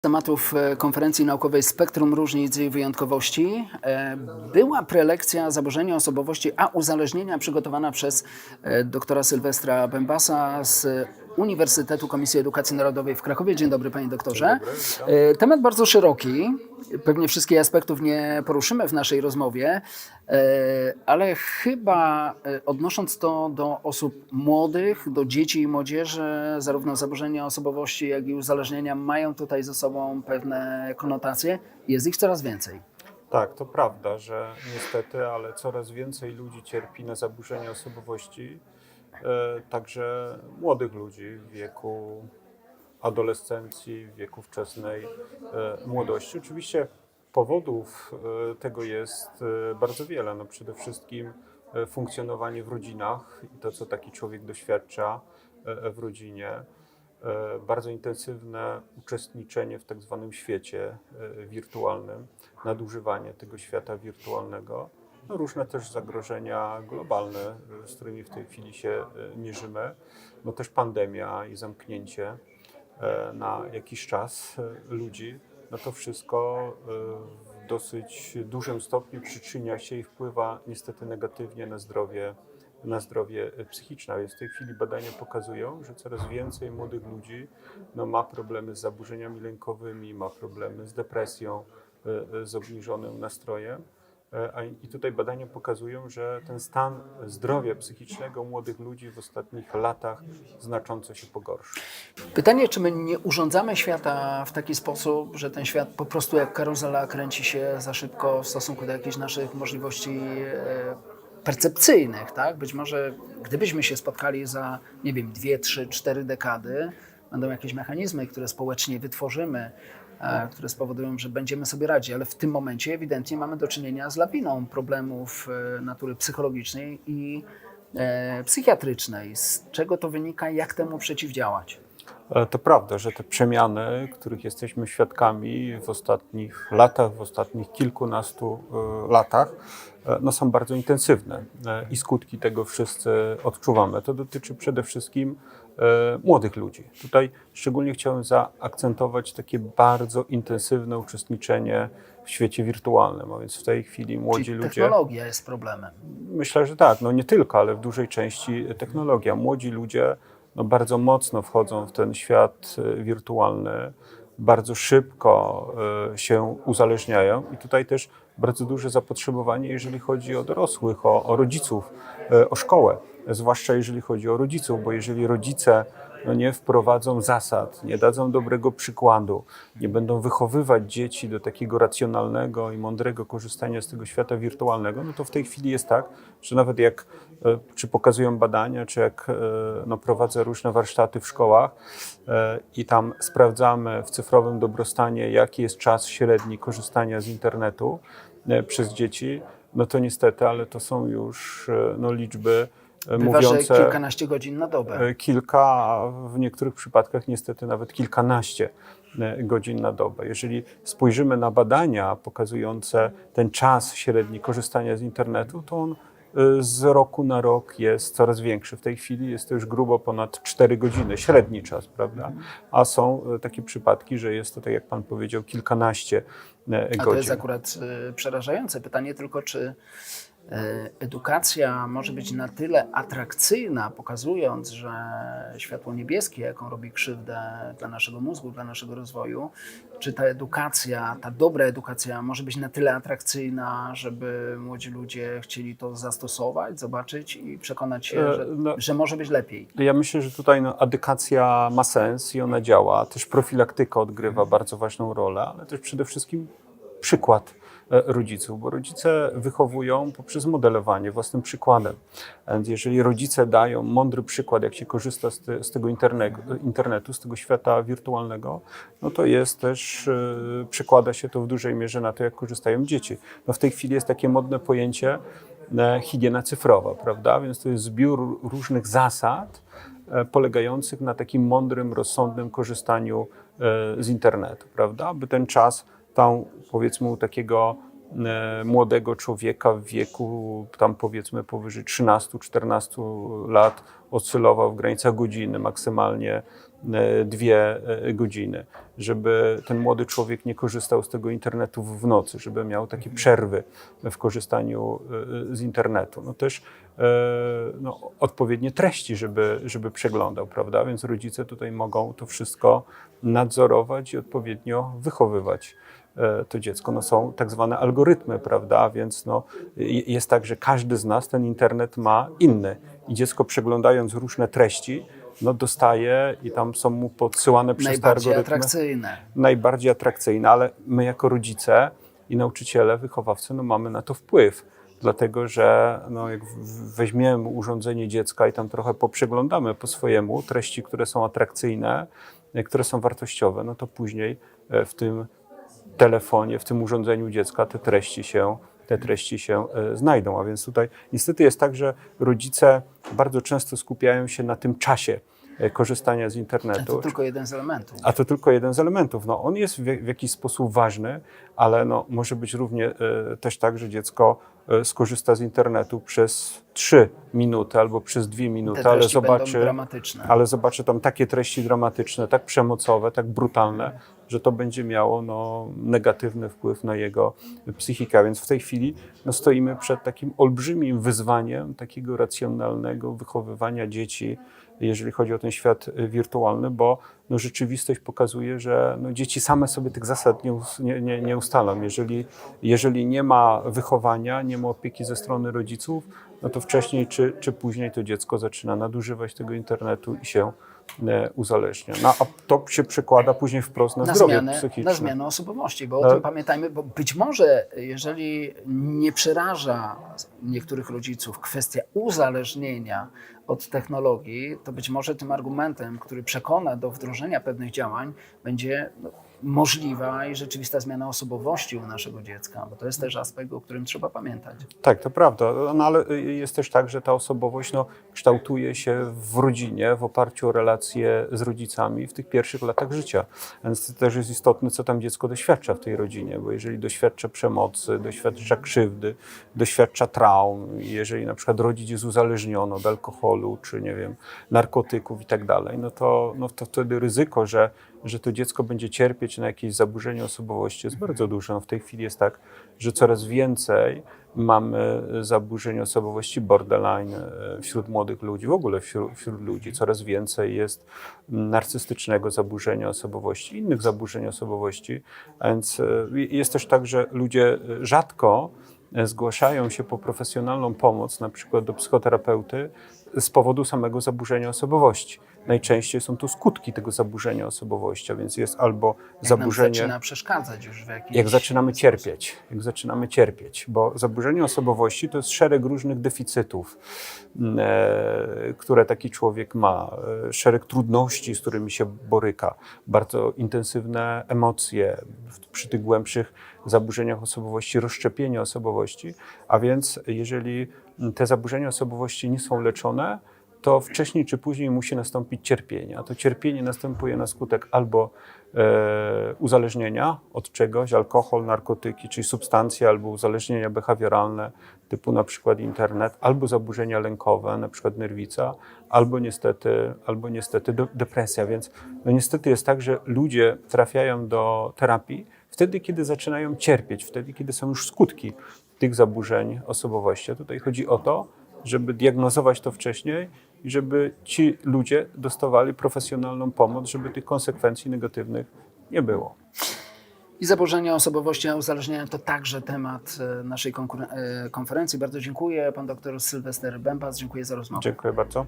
tematów e, konferencji naukowej Spektrum Różnic i Wyjątkowości. E, była prelekcja zaburzenia osobowości, a uzależnienia przygotowana przez e, doktora Sylwestra Bębasa z Uniwersytetu Komisji Edukacji Narodowej w Krakowie. Dzień dobry panie doktorze. E, Temat bardzo szeroki. Pewnie wszystkich aspektów nie poruszymy w naszej rozmowie, e, ale chyba e, odnosząc to do osób młodych, do dzieci i młodzieży, zarówno zaburzenia osobowości, jak i uzależnienia mają tutaj ze sobą pewne konotacje. Jest ich coraz więcej. Tak, to prawda, że niestety, ale coraz więcej ludzi cierpi na zaburzenia osobowości, także młodych ludzi w wieku adolescencji, w wieku wczesnej e, młodości. Oczywiście powodów e, tego jest e, bardzo wiele. No przede wszystkim e, funkcjonowanie w rodzinach i to, co taki człowiek doświadcza e, w rodzinie e, bardzo intensywne uczestniczenie w tak zwanym świecie e, wirtualnym, nadużywanie tego świata wirtualnego, no różne też zagrożenia globalne, z którymi w tej chwili się e, mierzymy, no też pandemia i zamknięcie e, na jakiś czas e, ludzi, no to wszystko w dosyć dużym stopniu przyczynia się i wpływa niestety negatywnie na zdrowie na zdrowie psychiczne. Więc w tej chwili badania pokazują, że coraz więcej młodych ludzi no, ma problemy z zaburzeniami lękowymi, ma problemy z depresją, z obniżonym nastrojem. E, I tutaj badania pokazują, że ten stan zdrowia psychicznego młodych ludzi w ostatnich latach znacząco się pogorszył. Pytanie, czy my nie urządzamy świata w taki sposób, że ten świat po prostu jak karuzela kręci się za szybko w stosunku do jakichś naszych możliwości e, percepcyjnych, tak? Być może gdybyśmy się spotkali za, nie wiem, dwie, trzy, cztery dekady, będą jakieś mechanizmy, które społecznie wytworzymy, które spowodują, że będziemy sobie radzić, ale w tym momencie ewidentnie mamy do czynienia z lawiną problemów e, natury psychologicznej i e, psychiatrycznej. Z czego to wynika, jak temu przeciwdziałać? E, To prawda, że te przemiany, których jesteśmy świadkami w ostatnich latach, w ostatnich kilkunastu e, latach, e, no są bardzo intensywne e, i skutki tego wszyscy odczuwamy. To dotyczy przede wszystkim e, młodych ludzi. Tutaj szczególnie chciałem zaakcentować takie bardzo intensywne uczestniczenie w świecie wirtualnym, a więc w tej chwili młodzi Czyli ludzie. technologia jest problemem. Myślę, że tak, no nie tylko, ale w dużej części technologia. Młodzi ludzie no bardzo mocno wchodzą w ten świat e, wirtualny, bardzo szybko e, się uzależniają i tutaj też bardzo duże zapotrzebowanie, jeżeli chodzi o dorosłych, o, o rodziców, e, o szkołę, zwłaszcza jeżeli chodzi o rodziców, bo jeżeli rodzice no nie wprowadzą zasad, nie dadzą dobrego przykładu, nie będą wychowywać dzieci do takiego racjonalnego i mądrego korzystania z tego świata wirtualnego, no to w tej chwili jest tak, że nawet jak e, czy pokazują badania, czy jak e, no, prowadzę różne warsztaty w szkołach e, i tam sprawdzamy w cyfrowym dobrostanie, jaki jest czas średni korzystania z internetu przez dzieci, no to niestety, ale to są już no, liczby Bywa, że mówiące kilkanaście godzin na dobę. e, kilka, a w niektórych przypadkach niestety nawet kilkanaście e, godzin na dobę. Jeżeli spojrzymy na badania pokazujące ten czas średni korzystania z internetu, to on e, z roku na rok jest coraz większy. W tej chwili jest to już grubo ponad 4 godziny, średni czas, prawda? A są takie przypadki, że jest to, tak jak Pan powiedział, kilkanaście e, A to godzin. jest akurat przerażające. Pytanie tylko, czy edukacja może być na tyle atrakcyjna, pokazując, że światło niebieskie, jaką robi krzywdę dla naszego mózgu, dla naszego rozwoju, czy ta edukacja, ta dobra edukacja może być na tyle atrakcyjna, żeby młodzi ludzie chcieli to zastosować, zobaczyć i przekonać się, E, że, no- że może być lepiej. Ja myślę, że tutaj no, edukacja ma sens i ona działa. Też profilaktyka odgrywa bardzo ważną rolę, ale też przede wszystkim przykład e, rodziców, bo rodzice wychowują poprzez modelowanie własnym przykładem. Więc jeżeli rodzice dają mądry przykład, jak się korzysta z, te, z tego internetu, z tego świata wirtualnego, no to jest też, e, przekłada się to w dużej mierze na to, jak korzystają dzieci. No w tej chwili jest takie modne pojęcie e, higiena cyfrowa, prawda? Więc to jest zbiór różnych zasad, polegających na takim mądrym, rozsądnym korzystaniu z internetu, prawda? By ten czas tam powiedzmy u takiego e, młodego człowieka w wieku tam powiedzmy powyżej 13-14 lat oscylował w granicach godziny, maksymalnie dwie e, godziny, żeby ten młody człowiek nie korzystał z tego internetu w nocy, żeby miał takie przerwy w korzystaniu e, z internetu. No też e, no, odpowiednie treści, żeby, żeby przeglądał, prawda? Więc rodzice tutaj mogą to wszystko nadzorować i odpowiednio wychowywać e, to dziecko. No są tak zwane algorytmy, prawda? Więc no, jest tak, że każdy z nas ten internet ma inny i dziecko przeglądając różne treści, no dostaje i tam są mu podsyłane przez te Najbardziej algorytmy atrakcyjne. najbardziej atrakcyjne, ale my jako rodzice i nauczyciele, wychowawcy, no mamy na to wpływ. Dlatego, że no jak weźmiemy urządzenie dziecka i tam trochę poprzeglądamy po swojemu treści, które są atrakcyjne, e, które są wartościowe, no to później e, w tym telefonie, w tym urządzeniu dziecka te treści się, te treści się e, znajdą. A więc tutaj niestety jest tak, że rodzice bardzo często skupiają się na tym czasie e, korzystania z internetu. To tylko jeden z elementów. A to tylko jeden z elementów. No, on jest w, jakiś sposób ważny, ale no, może być równie e, też tak, że dziecko skorzysta z internetu przez 3 minuty albo przez 2 Te minuty, ale zobaczy, ale zobaczy tam takie treści dramatyczne, tak przemocowe, tak brutalne, że to będzie miało no, negatywny wpływ na jego psychikę. Więc w tej chwili no, stoimy przed takim olbrzymim wyzwaniem takiego racjonalnego wychowywania dzieci, jeżeli chodzi o ten świat y, wirtualny, bo no, rzeczywistość pokazuje, że no, dzieci same sobie tych zasad nie, nie, nie, ustalą. Jeżeli, jeżeli nie ma wychowania, nie ma opieki ze strony rodziców, no to wcześniej czy, czy później to dziecko zaczyna nadużywać tego internetu i się uzależnia. No, a to się przekłada później wprost na, na zdrowie zmianę, psychiczne. na zmianę osobowości, bo o No. tym pamiętajmy, bo być może jeżeli nie przeraża niektórych rodziców kwestia uzależnienia od technologii, to być może tym argumentem, który przekona do wdrożenia pewnych działań, będzie no, możliwa i rzeczywista zmiana osobowości u naszego dziecka, bo to jest też aspekt, o którym trzeba pamiętać. Tak, to prawda, no, ale jest też tak, że ta osobowość no, kształtuje się w rodzinie w oparciu o relacje z rodzicami w tych pierwszych latach życia. Więc też jest istotne, co tam dziecko doświadcza w tej rodzinie, bo jeżeli doświadcza przemocy, doświadcza krzywdy, doświadcza traum, jeżeli na przykład rodzic jest uzależniony od alkoholu, czy nie wiem, narkotyków i tak dalej, no to, no to wtedy ryzyko, że, że to dziecko będzie cierpieć na jakieś zaburzenie osobowości jest bardzo duże. No w tej chwili jest tak, że coraz więcej mamy zaburzeń osobowości borderline e, wśród młodych ludzi, w ogóle wśród, wśród ludzi. Coraz więcej jest narcystycznego zaburzenia osobowości, innych zaburzeń osobowości. A więc e, jest też tak, że ludzie e, rzadko e, zgłaszają się po profesjonalną pomoc, na przykład do psychoterapeuty, z powodu samego zaburzenia osobowości. Najczęściej są to skutki tego zaburzenia osobowości, a więc jest albo Jak zaburzenie nam zaczyna przeszkadzać już w jakimś jak zaczynamy cierpieć, jak zaczynamy cierpieć, bo zaburzenie osobowości to jest szereg różnych deficytów, mm, e, które taki człowiek ma, e, szereg trudności, z którymi się boryka, bardzo intensywne emocje w- przy tych głębszych zaburzeniach osobowości, rozszczepienie osobowości, a więc jeżeli te zaburzenia osobowości nie są leczone, to wcześniej czy później musi nastąpić cierpienie. A to cierpienie następuje na skutek albo e, uzależnienia od czegoś, alkohol, narkotyki, czyli substancje, albo uzależnienia behawioralne, typu na przykład internet, albo zaburzenia lękowe, na przykład nerwica, albo niestety, albo niestety de- depresja. Więc no niestety jest tak, że ludzie trafiają do terapii wtedy, kiedy zaczynają cierpieć, wtedy, kiedy są już skutki tych zaburzeń osobowości. A tutaj chodzi o to, żeby diagnozować to wcześniej i żeby ci ludzie dostawali profesjonalną pomoc, żeby tych konsekwencji negatywnych nie było. I zaburzenia osobowości, a uzależnienia to także temat e, naszej konkuren- e, konferencji. Bardzo dziękuję. Pan doktor Sylwester Bębas, dziękuję za rozmowę. Dziękuję bardzo.